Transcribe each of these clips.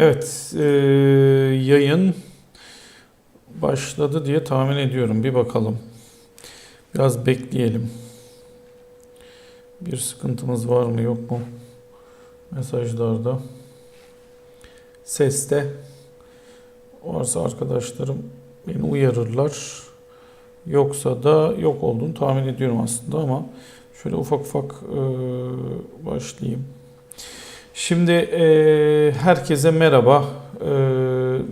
Evet, e, yayın başladı diye tahmin ediyorum. Bir bakalım. Biraz bekleyelim. Bir sıkıntımız var mı yok mu? Mesajlarda. Seste. Varsa arkadaşlarım beni uyarırlar. Yoksa da yok olduğunu tahmin ediyorum aslında ama şöyle ufak ufak e, başlayayım. Şimdi e, herkese merhaba. E,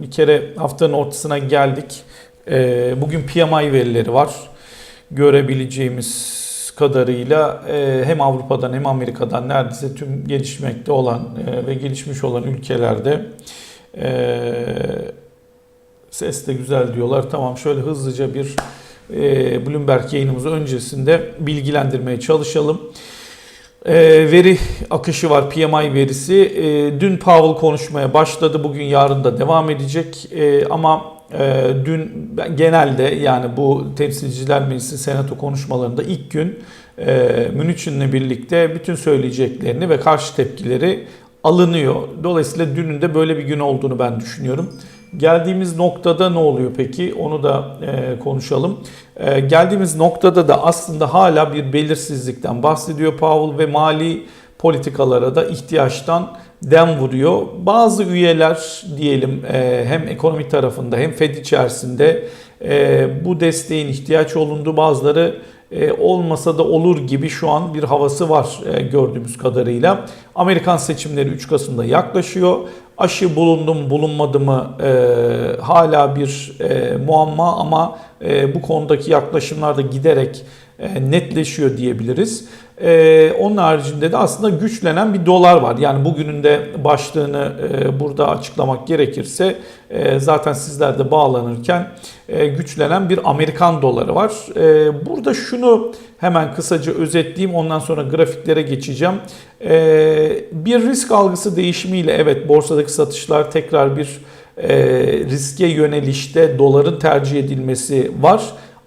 bir kere haftanın ortasına geldik. E, bugün PMI verileri var. Görebileceğimiz kadarıyla e, hem Avrupa'dan hem Amerika'dan neredeyse tüm gelişmekte olan e, ve gelişmiş olan ülkelerde e, ses de güzel diyorlar. Tamam şöyle hızlıca bir e, Bloomberg yayınımız öncesinde bilgilendirmeye çalışalım. E, veri akışı var PMI verisi. E, dün Powell konuşmaya başladı. Bugün yarın da devam edecek. E, ama e, dün genelde yani bu temsilciler meclisi senato konuşmalarında ilk gün e, Münih'inle birlikte bütün söyleyeceklerini ve karşı tepkileri alınıyor. Dolayısıyla dünün de böyle bir gün olduğunu ben düşünüyorum. Geldiğimiz noktada ne oluyor peki? Onu da e, konuşalım. E, geldiğimiz noktada da aslında hala bir belirsizlikten bahsediyor Powell ve mali politikalara da ihtiyaçtan dem vuruyor. Bazı üyeler diyelim e, hem ekonomi tarafında hem Fed içerisinde e, bu desteğin ihtiyaç olunduğu bazıları e, olmasa da olur gibi şu an bir havası var e, gördüğümüz kadarıyla. Amerikan seçimleri 3 Kasım'da yaklaşıyor. Aşı bulundu mu bulunmadı mı e, hala bir e, muamma ama e, bu konudaki yaklaşımlar da giderek e, netleşiyor diyebiliriz. E, onun haricinde de aslında güçlenen bir dolar var. Yani bugünün de başlığını e, burada açıklamak gerekirse e, zaten sizler de bağlanırken e, güçlenen bir Amerikan doları var. E, burada şunu hemen kısaca özetleyeyim ondan sonra grafiklere geçeceğim. E, bir risk algısı değişimiyle evet borsadaki satışlar tekrar bir e, riske yönelişte doların tercih edilmesi var.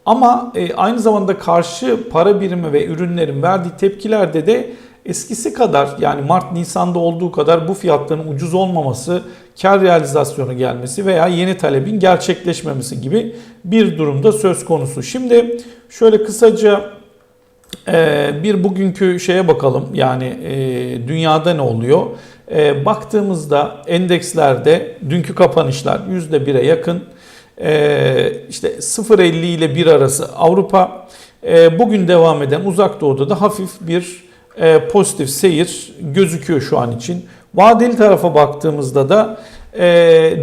Ama e, aynı zamanda karşı para birimi ve ürünlerin verdiği tepkilerde de eskisi kadar yani Mart Nisan'da olduğu kadar bu fiyatların ucuz olmaması, kar realizasyonu gelmesi veya yeni talebin gerçekleşmemesi gibi bir durumda söz konusu. Şimdi şöyle kısaca e, bir bugünkü şeye bakalım yani e, dünyada ne oluyor? E, baktığımızda endekslerde dünkü kapanışlar %1'e yakın işte 0.50 ile 1 arası Avrupa. Ee, bugün devam eden uzak doğuda da hafif bir e, pozitif seyir gözüküyor şu an için. Vadeli tarafa baktığımızda da e,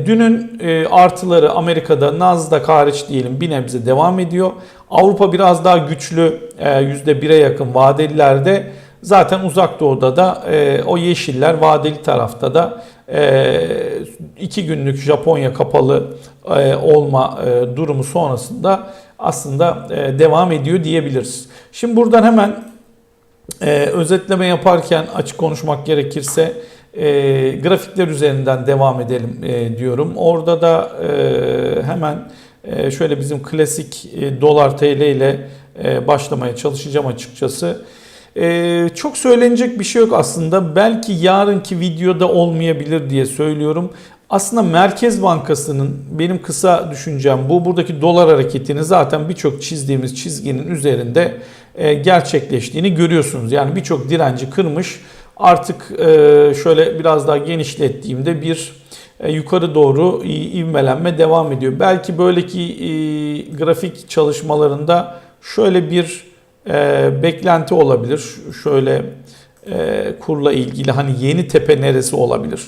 dünün e, artıları Amerika'da Nasdaq hariç diyelim bir nebze devam ediyor. Avrupa biraz daha güçlü %1'e yakın vadelilerde. Zaten uzak doğuda da o yeşiller vadeli tarafta da iki günlük Japonya kapalı e, olma e, durumu sonrasında aslında e, devam ediyor diyebiliriz. Şimdi buradan hemen özetleme yaparken açık konuşmak gerekirse grafikler üzerinden devam edelim diyorum. Orada da hemen şöyle bizim klasik dolar TL ile başlamaya çalışacağım açıkçası. Ee, çok söylenecek bir şey yok aslında. Belki yarınki videoda olmayabilir diye söylüyorum. Aslında Merkez Bankası'nın benim kısa düşüncem bu. Buradaki dolar hareketini zaten birçok çizdiğimiz çizginin üzerinde e, gerçekleştiğini görüyorsunuz. Yani birçok direnci kırmış. Artık e, şöyle biraz daha genişlettiğimde bir e, yukarı doğru ivmelenme devam ediyor. Belki böyleki grafik çalışmalarında şöyle bir beklenti olabilir. Şöyle kurla ilgili hani yeni tepe neresi olabilir?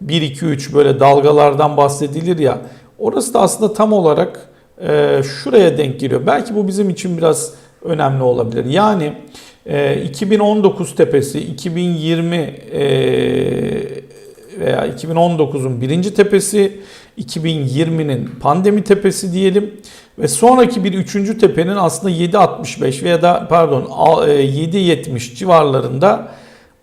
1, 2, 3 böyle dalgalardan bahsedilir ya. Orası da aslında tam olarak e, şuraya denk geliyor. Belki bu bizim için biraz önemli olabilir. Yani e, 2019 tepesi, 2020 e, veya 2019'un birinci tepesi, 2020'nin pandemi tepesi diyelim ve sonraki bir üçüncü tepenin aslında 7.65 veya da pardon 7.70 e, civarlarında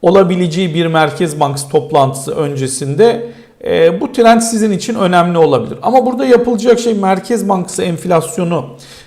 olabileceği bir Merkez Bankası toplantısı öncesinde e, bu trend sizin için önemli olabilir. Ama burada yapılacak şey Merkez Bankası enflasyonu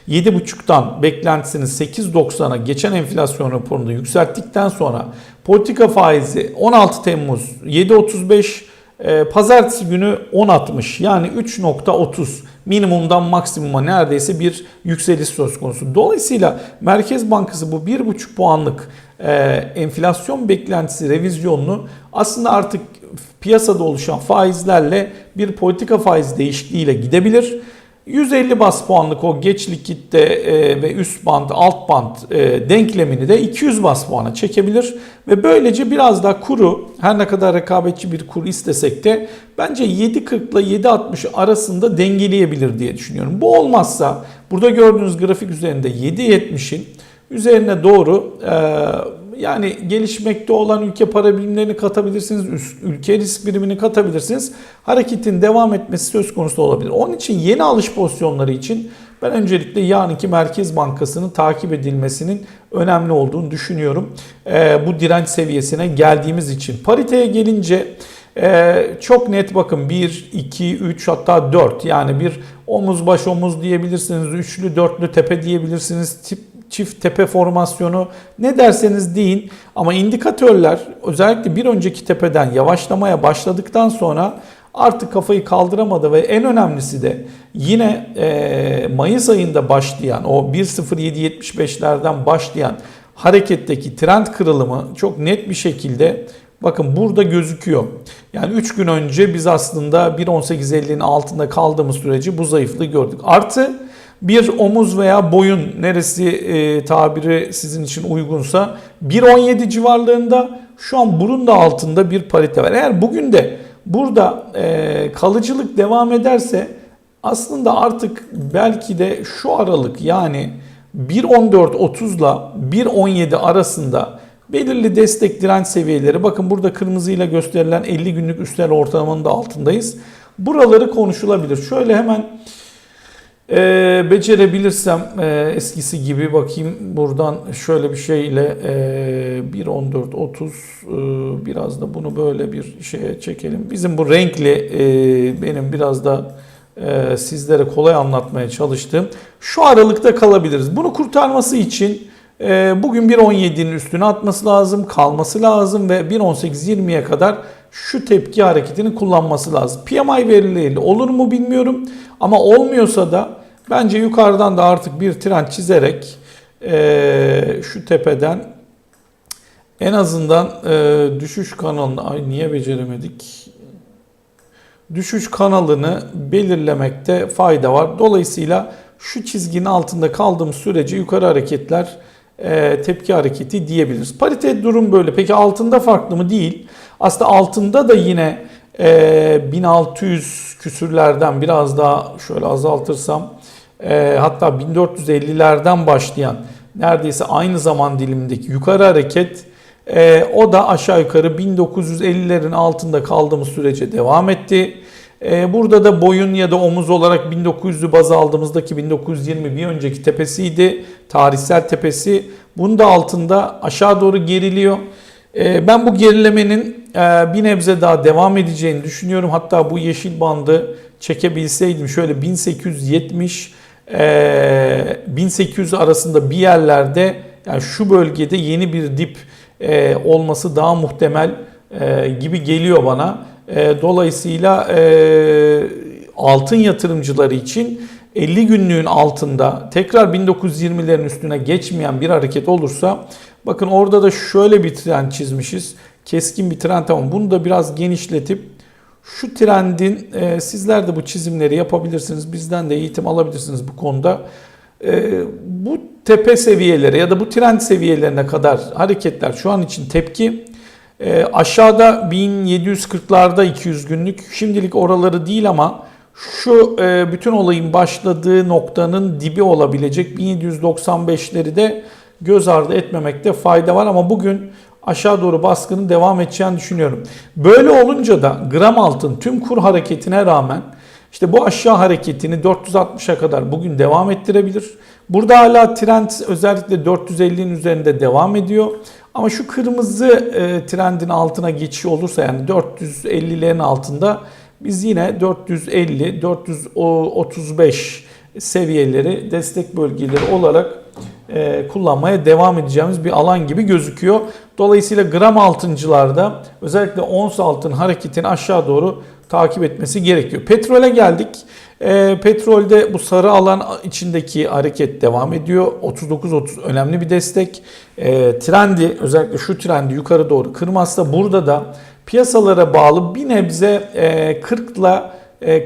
7.5'tan beklentisini 8.90'a geçen enflasyon raporunda yükselttikten sonra politika faizi 16 Temmuz 7.35 Ee, pazartesi günü 10.60 yani 3.30 minimumdan maksimuma neredeyse bir yükseliş söz konusu. Dolayısıyla Merkez Bankası bu 1.5 puanlık e, enflasyon beklentisi revizyonunu aslında artık piyasada oluşan faizlerle bir politika faiz değişikliğiyle gidebilir. 150 bas puanlık o geç likitte e, ve üst band alt band e, denklemini de 200 bas puana çekebilir ve böylece biraz daha kuru her ne kadar rekabetçi bir kur istesek de bence 7.40 ile 7.60 arasında dengeleyebilir diye düşünüyorum. Bu olmazsa burada gördüğünüz grafik üzerinde 7.70'in üzerine doğru e, yani gelişmekte olan ülke para birimlerini katabilirsiniz, ülke risk birimini katabilirsiniz. Hareketin devam etmesi söz konusu olabilir. Onun için yeni alış pozisyonları için ben öncelikle yarınki Merkez Bankası'nın takip edilmesinin önemli olduğunu düşünüyorum. Ee, bu direnç seviyesine geldiğimiz için. Pariteye gelince ee, çok net bakın 1, 2, 3 hatta 4 yani bir omuz baş omuz diyebilirsiniz, üçlü dörtlü tepe diyebilirsiniz, tip çift tepe formasyonu ne derseniz deyin ama indikatörler özellikle bir önceki tepeden yavaşlamaya başladıktan sonra artık kafayı kaldıramadı ve en önemlisi de yine e, Mayıs ayında başlayan o 1.0775'lerden başlayan hareketteki trend kırılımı çok net bir şekilde bakın burada gözüküyor. Yani 3 gün önce biz aslında 1.1850'nin altında kaldığımız sürece bu zayıflığı gördük. Artı bir omuz veya boyun neresi e, tabiri sizin için uygunsa 1.17 civarlarında şu an burun da altında bir parite var. Eğer bugün de burada e, kalıcılık devam ederse aslında artık belki de şu aralık yani 1.14.30 ile 1.17 arasında belirli destek direnç seviyeleri bakın burada kırmızıyla gösterilen 50 günlük üstel ortalamanın da altındayız. Buraları konuşulabilir. Şöyle hemen ee, becerebilirsem e, eskisi gibi bakayım buradan şöyle bir şeyle e, 1.14.30 e, biraz da bunu böyle bir şeye çekelim. Bizim bu renkli e, benim biraz da e, sizlere kolay anlatmaya çalıştığım şu aralıkta kalabiliriz. Bunu kurtarması için e, bugün 1.17'nin üstüne atması lazım, kalması lazım ve 1.18-20'ye kadar şu tepki hareketini kullanması lazım. PMI verileriyle olur mu bilmiyorum. Ama olmuyorsa da bence yukarıdan da artık bir trend çizerek e, şu tepeden en azından e, düşüş kanalını ay niye beceremedik? Düşüş kanalını belirlemekte fayda var. Dolayısıyla şu çizginin altında kaldığım sürece yukarı hareketler e, tepki hareketi diyebiliriz. Parite durum böyle. Peki altında farklı mı? Değil. Aslında altında da yine e, 1600 küsürlerden biraz daha şöyle azaltırsam e, hatta 1450'lerden başlayan neredeyse aynı zaman dilimindeki yukarı hareket e, o da aşağı yukarı 1950'lerin altında kaldığımız sürece devam etti. E, burada da boyun ya da omuz olarak 1900'ü baz aldığımızdaki 1920 bir önceki tepesiydi. Tarihsel tepesi. Bunun da altında aşağı doğru geriliyor. E, ben bu gerilemenin bir nebze daha devam edeceğini düşünüyorum. Hatta bu yeşil bandı çekebilseydim şöyle 1870 1800 arasında bir yerlerde yani şu bölgede yeni bir dip olması daha muhtemel gibi geliyor bana. Dolayısıyla altın yatırımcıları için 50 günlüğün altında tekrar 1920'lerin üstüne geçmeyen bir hareket olursa bakın orada da şöyle bir trend çizmişiz. Keskin bir trend ama bunu da biraz genişletip şu trendin e, sizler de bu çizimleri yapabilirsiniz. Bizden de eğitim alabilirsiniz bu konuda. E, bu tepe seviyelere ya da bu trend seviyelerine kadar hareketler şu an için tepki. E, aşağıda 1740'larda 200 günlük şimdilik oraları değil ama şu e, bütün olayın başladığı noktanın dibi olabilecek 1795'leri de göz ardı etmemekte fayda var ama bugün aşağı doğru baskının devam edeceğini düşünüyorum. Böyle olunca da gram altın tüm kur hareketine rağmen işte bu aşağı hareketini 460'a kadar bugün devam ettirebilir. Burada hala trend özellikle 450'nin üzerinde devam ediyor. Ama şu kırmızı e, trendin altına geçiş olursa yani 450'lerin altında biz yine 450, 435 seviyeleri destek bölgeleri olarak e, kullanmaya devam edeceğimiz bir alan gibi gözüküyor. Dolayısıyla gram altıncılarda özellikle ons altın hareketini aşağı doğru takip etmesi gerekiyor. Petrole geldik. E, petrolde bu sarı alan içindeki hareket devam ediyor. 39-30 önemli bir destek. E, trendi özellikle şu trendi yukarı doğru kırmazsa burada da piyasalara bağlı bir nebze e, 40 ile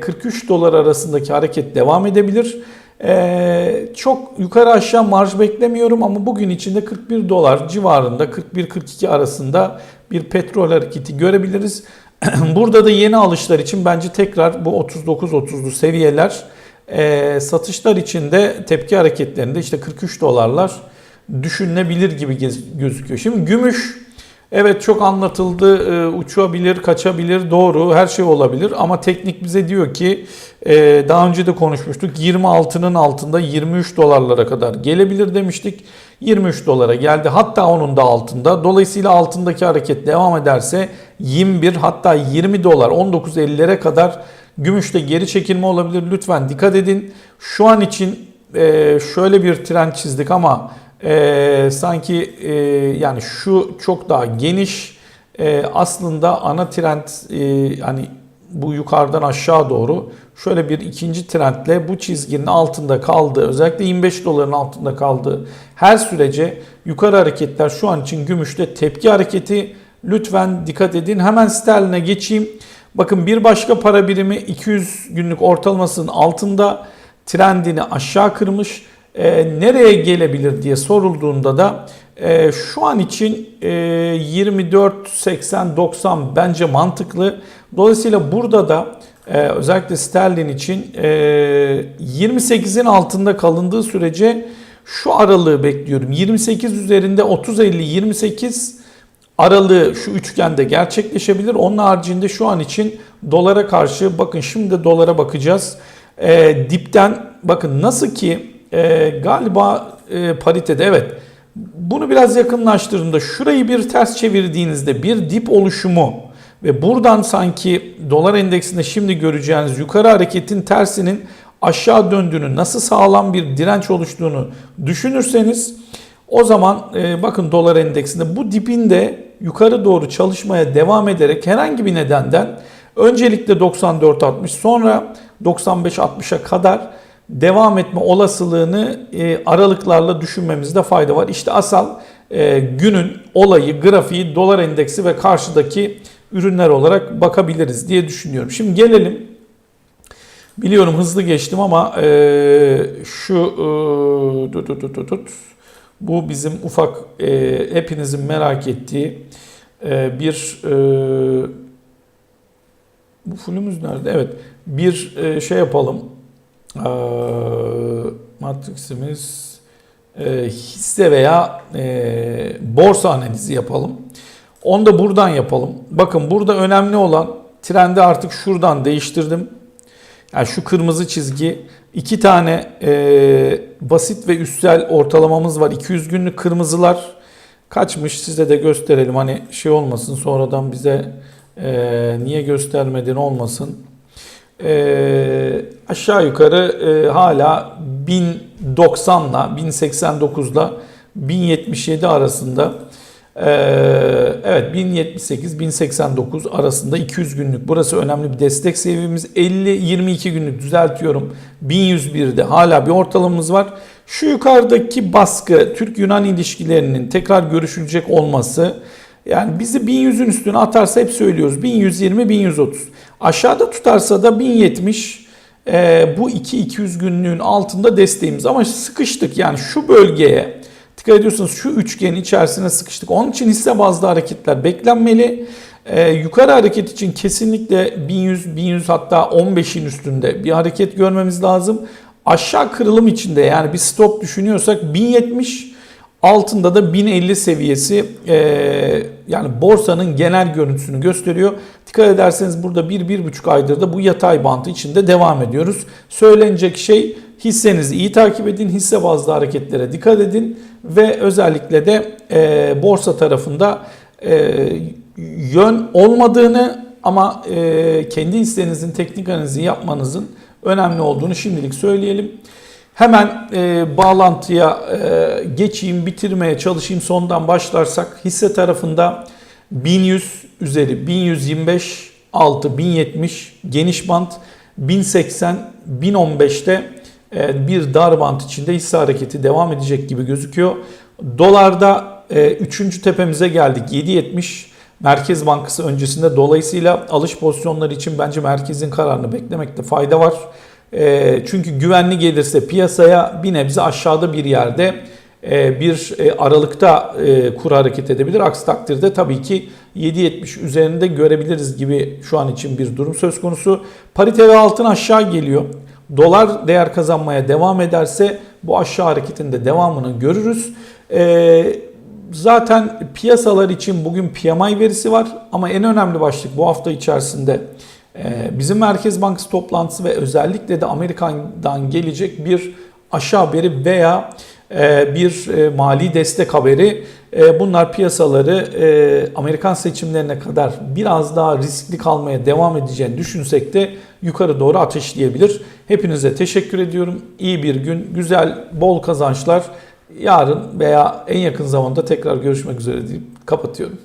43 dolar arasındaki hareket devam edebilir. Ee, çok yukarı aşağı marj beklemiyorum ama bugün içinde 41 dolar civarında 41-42 arasında bir petrol hareketi görebiliriz. Burada da yeni alışlar için bence tekrar bu 39-30'lu seviyeler e, satışlar için de tepki hareketlerinde işte 43 dolarlar düşünülebilir gibi gözüküyor. Şimdi gümüş Evet çok anlatıldı. E, uçabilir, kaçabilir, doğru her şey olabilir. Ama teknik bize diyor ki e, daha önce de konuşmuştuk 26'nın altında 23 dolarlara kadar gelebilir demiştik. 23 dolara geldi hatta onun da altında. Dolayısıyla altındaki hareket devam ederse 21 hatta 20 dolar 19.50'lere kadar gümüşte geri çekilme olabilir. Lütfen dikkat edin. Şu an için e, şöyle bir trend çizdik ama e, sanki e, yani şu çok daha geniş e, aslında ana trend e, hani bu yukarıdan aşağı doğru şöyle bir ikinci trendle bu çizginin altında kaldı. Özellikle 25 doların altında kaldı. Her sürece yukarı hareketler şu an için gümüşte tepki hareketi. Lütfen dikkat edin. Hemen sterline geçeyim. Bakın bir başka para birimi 200 günlük ortalamasının altında trendini aşağı kırmış e, nereye gelebilir diye sorulduğunda da e, şu an için e, 24, 80, 90 bence mantıklı. Dolayısıyla burada da e, özellikle sterlin için e, 28'in altında kalındığı sürece şu aralığı bekliyorum. 28 üzerinde 30-50, 28 aralığı şu üçgende gerçekleşebilir. Onun haricinde şu an için dolara karşı bakın şimdi dolara bakacağız. E, dipten bakın nasıl ki e, galiba e, paritede evet. Bunu biraz yakınlaştırdığında şurayı bir ters çevirdiğinizde bir dip oluşumu ve buradan sanki dolar endeksinde şimdi göreceğiniz yukarı hareketin tersinin aşağı döndüğünü, nasıl sağlam bir direnç oluştuğunu düşünürseniz o zaman e, bakın dolar endeksinde bu dipin de yukarı doğru çalışmaya devam ederek herhangi bir nedenden öncelikle 94-60 sonra 95-60'a kadar devam etme olasılığını e, aralıklarla düşünmemizde fayda var. İşte asal e, günün olayı, grafiği, dolar endeksi ve karşıdaki ürünler olarak bakabiliriz diye düşünüyorum. Şimdi gelelim. Biliyorum hızlı geçtim ama e, şu e, tut, tut, tut, tut, bu bizim ufak e, hepinizin merak ettiği e, bir e, bu fulümüz nerede? Evet bir e, şey yapalım matriksimiz e, hisse veya e, borsa analizi yapalım. Onu da buradan yapalım. Bakın burada önemli olan trendi artık şuradan değiştirdim. Yani şu kırmızı çizgi iki tane e, basit ve üstel ortalamamız var. 200 günlük kırmızılar kaçmış size de gösterelim. Hani şey olmasın sonradan bize e, niye göstermedin olmasın e, aşağı yukarı e, hala 1090'la 1089'la 1077 arasında e, evet 1078 1089 arasında 200 günlük. Burası önemli bir destek seviyemiz. 50 22 günlük düzeltiyorum. 1101'de hala bir ortalamamız var. Şu yukarıdaki baskı Türk Yunan ilişkilerinin tekrar görüşülecek olması yani bizi 1100'ün üstüne atarsa hep söylüyoruz. 1120 1130 Aşağıda tutarsa da 1070 e, bu 2-200 günlüğün altında desteğimiz ama sıkıştık yani şu bölgeye dikkat ediyorsunuz şu üçgenin içerisine sıkıştık. Onun için hisse bazlı hareketler beklenmeli. E, yukarı hareket için kesinlikle 1100, 1100 hatta 15'in üstünde bir hareket görmemiz lazım. Aşağı kırılım içinde yani bir stop düşünüyorsak 1070 Altında da 1050 seviyesi e, yani borsanın genel görüntüsünü gösteriyor. Dikkat ederseniz burada 1-1,5 aydır da bu yatay bantı içinde devam ediyoruz. Söylenecek şey hissenizi iyi takip edin, hisse bazlı hareketlere dikkat edin ve özellikle de e, borsa tarafında e, yön olmadığını ama e, kendi hissenizin teknik analizi yapmanızın önemli olduğunu şimdilik söyleyelim. Hemen e, bağlantıya e, geçeyim, bitirmeye çalışayım. Sondan başlarsak hisse tarafında 1100 üzeri 1125 altı 1070 geniş bant 1080 1015'te e, bir dar bant içinde hisse hareketi devam edecek gibi gözüküyor. Dolarda 3. tepemize geldik 7.70 Merkez Bankası öncesinde dolayısıyla alış pozisyonları için bence merkezin kararını beklemekte fayda var. E, çünkü güvenli gelirse piyasaya bir nebze aşağıda bir yerde e, bir e, aralıkta e, kur hareket edebilir. Aksi takdirde tabii ki 7.70 üzerinde görebiliriz gibi şu an için bir durum söz konusu. Parite ve altın aşağı geliyor. Dolar değer kazanmaya devam ederse bu aşağı hareketin de devamını görürüz. Zaten piyasalar için bugün PMI verisi var ama en önemli başlık bu hafta içerisinde bizim Merkez Bankası toplantısı ve özellikle de Amerika'dan gelecek bir aşağı haberi veya bir mali destek haberi. Bunlar piyasaları Amerikan seçimlerine kadar biraz daha riskli kalmaya devam edeceğini düşünsek de yukarı doğru ateşleyebilir. Hepinize teşekkür ediyorum. İyi bir gün, güzel, bol kazançlar. Yarın veya en yakın zamanda tekrar görüşmek üzere deyip kapatıyorum.